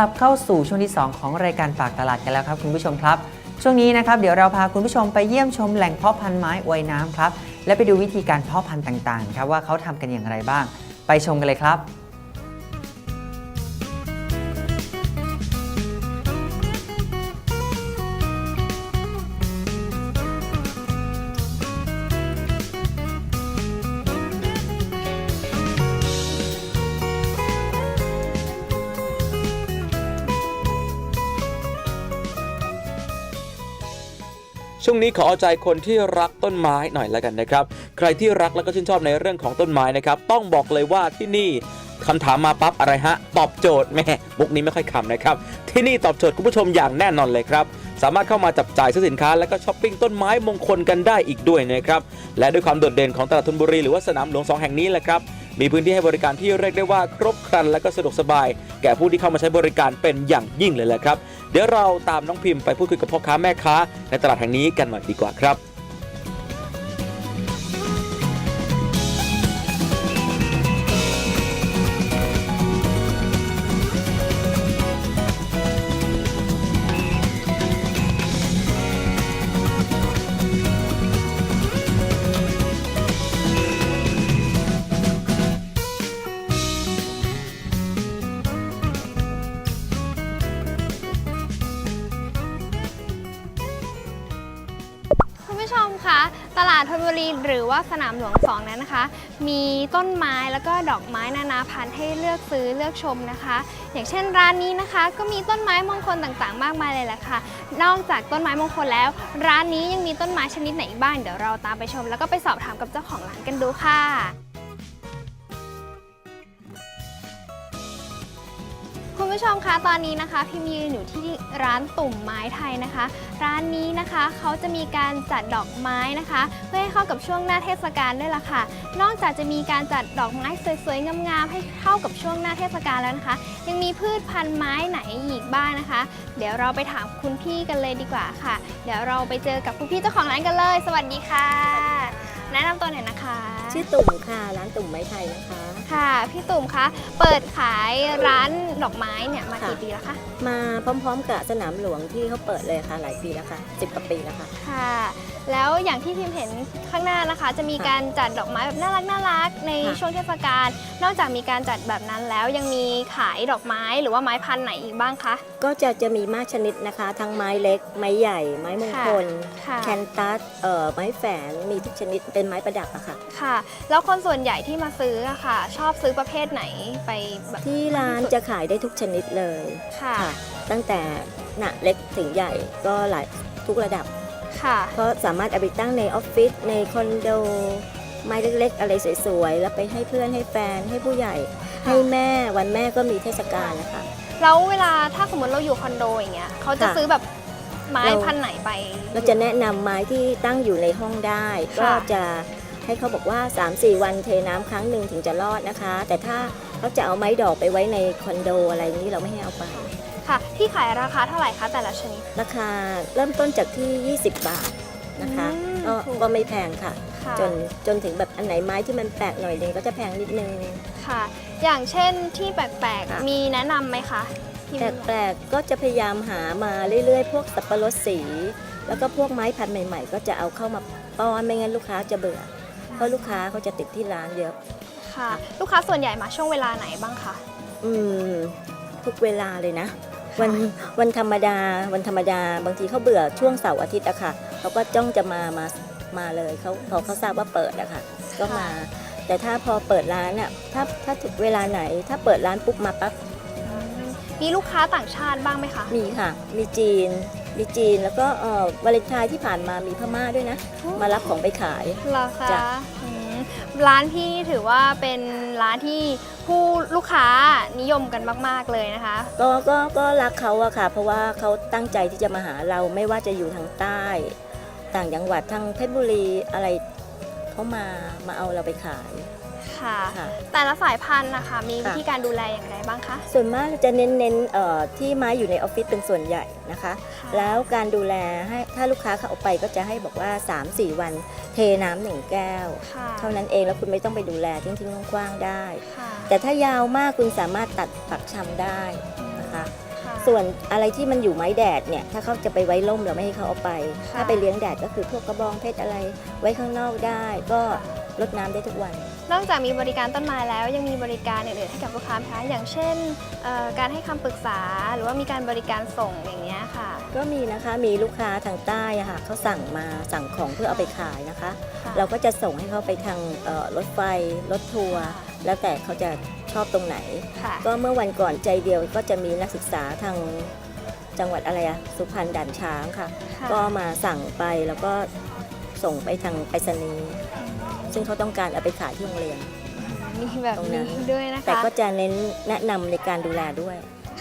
กลับเข้าสู่ช่วงที่ 2 ของรายการฝากตลาดกันแล้วครับคุณผู้ชมครับ ช่วงนี้นะครับเดี๋ยวเราพาคุณผู้ชมไปเยี่ยมชมแหล่งเพาะพันธุ์ไม้อวยน้ำครับ และไปดูวิธีการเพาะพันธุ์ต่างๆครับว่าเขาทำกันอย่างไรบ้าง ไปชมกันเลยครับ ช่วงนี้ขอเอาใจคนที่รักต้นไม้หน่อยแล้วกันนะครับ ใครที่รักแล้วก็ชื่นชอบในเรื่องของต้นไม้นะครับ ต้องบอกเลยว่าที่นี่คำถามมาปั๊บอะไรฮะ ตอบโจทย์แม่มุกนี้ไม่ค่อยคำนะครับ ที่นี่ตอบโจทย์คุณผู้ชมอย่างแน่นอนเลยครับ สามารถเข้ามาจับจ่ายซื้อสินค้า และก็ช้อปปิ้งต้นไม้มงคลกันได้อีกด้วยนะครับ และด้วยความโดดเด่นของตลาดธนบุรีหรือว่าสนามหลวงสองแห่งนี้แหละครับ มีพื้นที่ให้บริการที่เรียกได้ว่าครบครันและก็สะดวกสบาย แก่ผู้ที่เข้ามาใช้บริการเป็นอย่างยิ่งเลยแหละครับ เดี๋ยวเราตามน้องพิมพ์ไปพูดคุยกับพ่อค้าแม่ค้าในตลาดแห่งนี้กันหน่อยดีกว่าครับ ผู้ชมคะตลาดธนบุรีหรือว่าสนามหลวงสองนั้นนะคะ มีต้นไม้แล้วก็ดอกไม้นานาพันธุ์ให้เลือกซื้อเลือกชมนะคะ อย่างเช่นร้านนี้นะคะ ก็มีต้นไม้มงคลต่างๆ มากมายเลยแหละค่ะ นอกจากต้นไม้มงคลแล้ว ร้านนี้ยังมีต้นไม้ชนิดไหนอีกบ้างเดี๋ยวเราตามไปชม แล้วก็ไปสอบถามกับเจ้าของร้านกันดูค่ะคุณผู้ชมคะตอนนี้นะคะ พิมยืนอยู่ที่ร้านตุ่มไม้ไทยนะคะ ร้านนี้นะคะเขาจะมีการจัดดอกไม้นะคะ เพื่อให้เข้ากับช่วงหน้าเทศกาลด้วยล่ะค่ะ นอกจากจะมีการจัดดอกไม้สวยๆงามๆให้เข้ากับช่วงหน้าเทศกาลแล้วนะคะ ยังมีพืชพันธุ์ไม้ไหนอีกบ้างนะคะ เดี๋ยวเราไปถามคุณพี่กันเลยดีกว่าค่ะ เดี๋ยวเราไปเจอกับคุณพี่เจ้าของร้านกันเลย สวัสดีค่ะ แนะนำตัวหน่อยนะคะชื่อตุ่มค่ะ ร้านตุ่มไม้ไทยนะคะ ค่ะ พี่ตุ่มคะ เปิดขายร้านดอกไม้เนี่ยมากี่ค่ะปีแล้วคะ มาพร้อมๆ กับสนามหลวงที่เขาเปิดเลยค่ะ หลายปีแล้วค่ะสิบกว่าปีแล้วค่ะ ค่ะ แล้วอย่างที่พิมเห็นข้างหน้านะคะ จะมีค่ะการจัดดอกไม้แบบน่ารักน่ารักในค่ะ ช่วงเทศกาล นอกจากมีการจัดแบบนั้นแล้วยังมีขายดอกไม้หรือว่าไม้พันธุ์ไหนอีกบ้างคะ ก็จะจะมีมากชนิดนะคะ ทั้งไม้เล็ก ไม้ใหญ่ ไม้มงคล ค่ะ แคนตัสเอ่อไม้แฝนมีทุกชนิดเป็นไม้ประดับอะค่ะ ค่ะแล้วคนส่วนใหญ่ที่มาซื้ออะค่ะ ชอบซื้อประเภทไหนไปแบบที่ร้านจะขายได้ทุกชนิดเลยค่ะค่ะตั้งแต่หนาเล็กถึงใหญ่ก็หลายทุกระดับค่ะเพราะสามารถเอาไปตั้งในออฟฟิศในคอนโดไม้เล็กๆ อะไรสวยๆ แล้วไปให้เพื่อนให้แฟนให้ผู้ใหญ่ ให้แม่วันแม่ก็มีเทศกาลนะคะแล้วเวลาถ้าสมมติเราอยู่คอนโดอย่างเงี้ยเขาจะค่ะซื้อแบบไม้เราพันธุ์ไหนไป เราจะแนะนำไม้ที่ตั้งอยู่ในห้องได้ค่ะก็จะ ให้เขาบอกว่า 3-4 วันเทน้ำครั้งหนึ่งถึงจะรอดนะคะ แต่ถ้าเขาจะเอาไม้ดอกไปไว้ในคอนโดอะไรนี้เราไม่ให้เอาไปค่ะ ที่ขายราคาเท่าไหร่คะแต่ละชนิด ราคาเริ่มต้นจากที่ 20 บาทนะคะอืมก็ถูกก็ไม่แพงค่ะค่ะ จนจนถึงแบบอันไหนไม้ที่มันแปลกหน่อยนึงก็จะแพงนิดนึงค่ะ อย่างเช่นที่แปลกค่ะๆมีแนะนำไหมคะที่แปลกๆก็จะพยายามหามาเรื่อยๆ พวกสับปะรดสี แล้วก็พวกไม้พันธุ์ใหม่ ๆ ก็จะเอาเข้ามาป้อนไม่งั้นลูกค้าจะเบื่อ เพราะลูกค้าเขาจะติดที่ร้านเยอะ ค่ะ ลูกค้าส่วนใหญ่มาช่วงเวลาไหนบ้างคะ อืมทุกเวลาเลยนะ วันวันธรรมดาวันธรรมดาบางทีเขาเบื่อช่วงเสาร์อาทิตย์อะค่ะเขาก็จ้องจะมามามาเลยเขาพอเขาทราบว่าเปิดอะค่ะ ก็มา แต่ถ้าพอเปิดร้านอะถ้าถ้าถึงเวลาไหน ถ้าเปิดร้านปุ๊บมาปั๊บมีลูกค้าต่างชาติบ้างไหมคะ มีค่ะ มีจีน มีจีนแล้วก็เออวาเลนไทน์ที่ผ่านมามีพม่าด้วยนะ มารับของไปขาย เหราคาจ้ะร้านพี่นี่ถือว่าเป็นร้านที่ผู้ลูกค้านิยมกันมาก ๆ เลยนะคะ ก็ก็ก็รักเขาอะค่ะ เพราะว่าเขาตั้งใจที่จะมาหาเราไม่ว่าจะอยู่ทางใต้ ต่างจังหวัดทางเพชรบุรีอะไรเขามามาเอาเราไปขาย ค่ะ ค่ะ แต่ละสายพันธุ์นะคะ มีค่ะวิธีการดูแลอย่างไรบ้างคะ ส่วนมากจะเน้นเน้นเอ่อที่ไม้อยู่ในออฟฟิศเป็นส่วนใหญ่นะคะ แล้วการดูแลให้ถ้าลูกค้าเขาเอาไปก็จะให้บอกว่า 3-4 วันเทน้ำหนึ่งแก้ว ค่ะเท่านั้นเองแล้วคุณไม่ต้องไปดูแลทิ้งๆกว้างๆได้ ค่ะแต่ถ้ายาวมากคุณสามารถตัดปักชำได้นะคะส่วนอะไรที่มันอยู่ไม้แดดเนี่ยถ้าเขาจะไปไว้ร่มเราไม่ให้เขาเอาไป ค่ะ ถ้าไปเลี้ยงแดดก็คือพวกกระบองเพชรอะไรไว้ข้างนอกได้ ก็รดน้ำได้ทุกวัน นอกจากมีบริการต้นไม้แล้วยังมีบริการอื่นๆให้กับลูกค้าไหมคะอย่างเช่นเอ่อการให้คำปรึกษาหรือว่ามีการบริการส่งอย่างเงี้ยค่ะ ก็มีนะคะมีลูกค้าทางใต้อะค่ะเขาสั่งมาสั่งของเพื่อเอาไปขายนะคะค่ะเราก็จะส่งให้เขาไปทางเอ่อรถไฟรถทัวร์แล้วแต่เขาจะชอบตรงไหนค่ะก็เมื่อวันก่อนใจเดียวก็จะมีนักศึกษาทางจังหวัดอะไรอะสุพรรณด่านช้างค่ะค่ะก็มาสั่งไปแล้วก็ส่งไปทางไปรษณีย์ ซึ่งเขาต้องการเอาไปขายที่โรงเรียน มีแบบตรงนั้นี้นด้วยนะคะแต่ก็จะเน้นแนะนำในการดูแลด้วย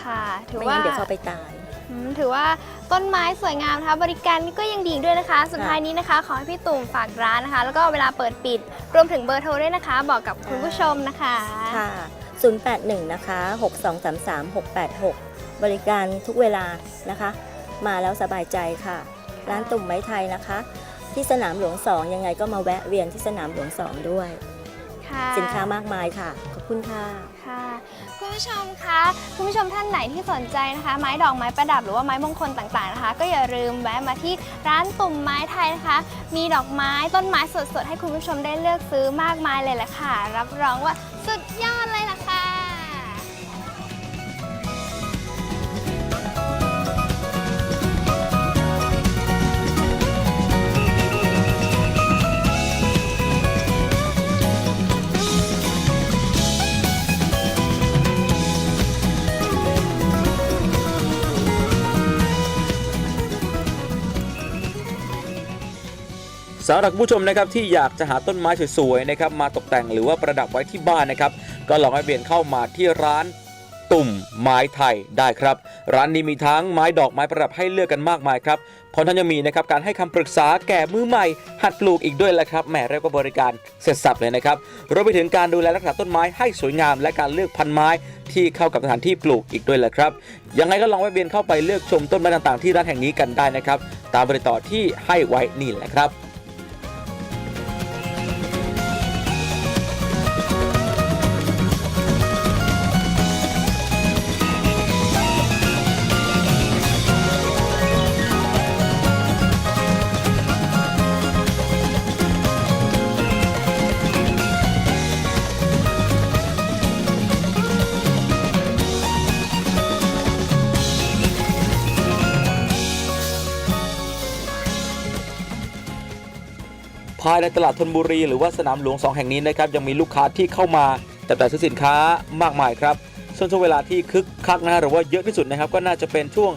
ค่ะถือไม่ว่างั้นเดี๋ยวเขาไปตาย อืมถือว่าต้นไม้สวยงามนะคะบริการนี่ก็ยังดีอีกด้วยนะคะ สุดท้ายนี้นะคะ ขอให้พี่ตุ่มฝากร้านนะคะ แล้วก็เวลาเปิดปิด รวมถึงเบอร์โทรด้วยนะคะ บอกกับคุณผู้ชมนะคะ ค่ะ 081 นะคะ 6233 686 บริการทุกเวลานะคะ มาแล้วสบายใจค่ะ ร้านตุ่มไม้ไทยนะคะ ที่สนามหลวง2ยังไงก็มาแวะเวียนที่สนามหลวง2ด้วย ค่ะ สินค้ามากมายค่ะ ขอบคุณค่ะ ค่ะคุณผู้ชมคะคุณผู้ชมท่านไหนที่สนใจนะคะ ไม้ดอกไม้ประดับหรือว่าไม้มงคลต่างๆนะคะ ก็อย่าลืมแวะมาที่ร้านตุ่มไม้ไทยนะคะ มีดอกไม้ต้นไม้สดๆให้คุณผู้ชมได้เลือกซื้อมากมายเลยแหละค่ะ รับรองว่าสุดยอดเลยล่ะค่ะ สำหรับผู้ชมนะครับที่อยากจะหาต้นไม้สวยๆนะครับมาตกแต่งหรือว่าประดับไว้ที่บ้านนะครับ ก็ลองให้เวียนเข้ามาที่ร้านตุ่มไม้ไทยได้ครับ ร้านนี้มีทั้งไม้ดอกไม้ประดับให้เลือกกันมากมายครับพร้อมทั้งยังมีนะครับการให้คำปรึกษาแก่มือใหม่ หัดปลูกอีกด้วยแหละครับแหมเรียกว่าบริการเสร็จสับเลยนะครับรวมไปถึงการดูแลรักษาต้นไม้ให้สวยงาม และการเลือกพันธุ์ไม้ที่เข้ากับสถานที่ปลูกอีกด้วยแหละครับยังไงก็ลองแวะเวียนเข้าไปเลือกชมต้นไม้ต่างๆที่ร้านแห่งนี้กันได้นะครับตามบริต่อที่ให้ไว้นี่แหละครับ ภายในตลาดธนบุรีหรือว่าสนามหลวง 2 แห่งนี้นะครับยังมีลูกค้าที่เข้ามาจับจ่ายซื้อสินค้ามากมายครับส่วนช่วงเวลาที่คึกคักนะฮะหรือว่าเยอะที่สุดนะครับก็น่าจะเป็นช่วง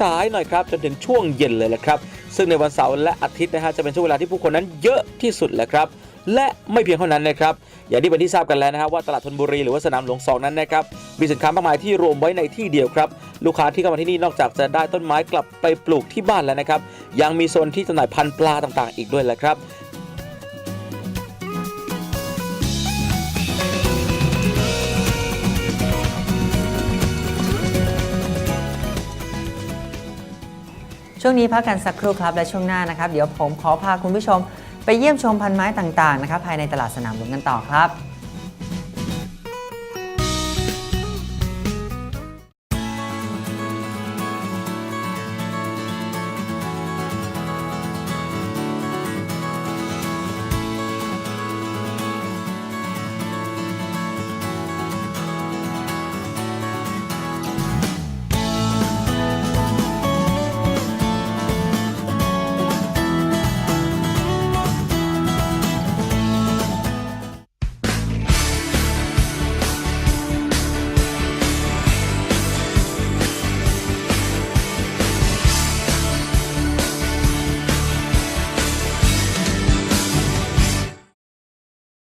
สายๆหน่อยครับจนถึงช่วงเย็นเลยแหละครับ ซึ่งในวันเสาร์และอาทิตย์นะฮะจะเป็นช่วงเวลาที่ผู้คนนั้นเยอะที่สุดแหละครับและไม่เพียงเท่านั้นนะครับอย่างที่เป็นที่ทราบกันแล้วนะฮะว่าตลาดธนบุรีหรือว่าสนามหลวงสองนั้นนะครับมีสินค้ามากมายที่รวมไว้ในที่เดียวครับ ลูกค้าที่เข้ามาที่นี่นอกจากจะได้ต้นไม้กลับไปปลูกที่บ้านแล้วนะครับยังมีโซนที่จำหน่ายพันธุ์ปลาต่างๆ อีกด้วยแหละครับ ช่วงนี้พักกันสักครู่ครับและช่วงหน้านะครับ เดี๋ยวผมขอพาคุณผู้ชม ไปเยี่ยมชมพันไม้ต่างๆนะครับภายในตลาดสนามหลวงกันต่อครับ